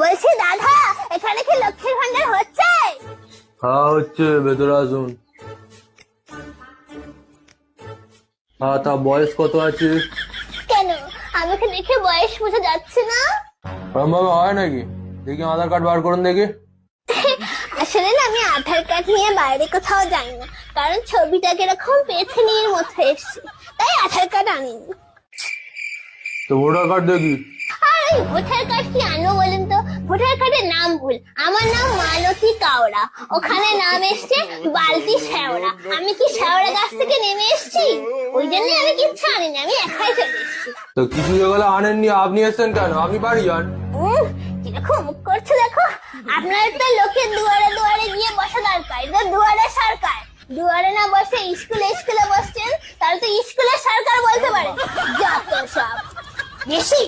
বলছি দাদা এখানে কি লক্ষ্মীর ভান্ডার হচ্ছে? হ্যাঁ হচ্ছে ভেতরে আসুন। হ্যাঁ তা বয়স কত আছে? কেন? আমাকে দেখে বয়স বোঝা যাচ্ছে না। হয় নাকি? দেখি আধার কার্ড বার করুন দেখি। আসলে না আমি আধার কার্ড নিয়ে বাইরে কোথাও যাই না। কারণ ছবিটা কীরকম পেছনের মতো এসছে। তাই আধার কার্ড আনিনি। তো ভোটার কার্ড দেখি। আর ওই ভোটার কার্ড কি আনো বলেন তো ভোটার কার্ডের নাম ভুল। আমার নাম মালতী কাওড়া। ওখানে নাম এসছে বালতি শ্যাওড়া আমি কি শ্যাওড়া গাছ থেকে নেমে এসেছি? ওই জন্য আমি কিচ্ছু আনিনি আমি একাই চলে এসেছি। তো কিছু যেগুলো আনেননি? আপনি এসছেন কেন? আপনি বাড়ি যান। কীরকম মুখ করছ দেখো। আপনার তো লোকের দুয়ারে দুয়ারে গিয়ে বসা দরকার। এটা দুয়ারে সরকার। দুয়ারে না বসে স্কুলে স্কুলে বসছেন তাহলে তো স্কুলে সরকার বলতে পারে। যত সব। বেশি?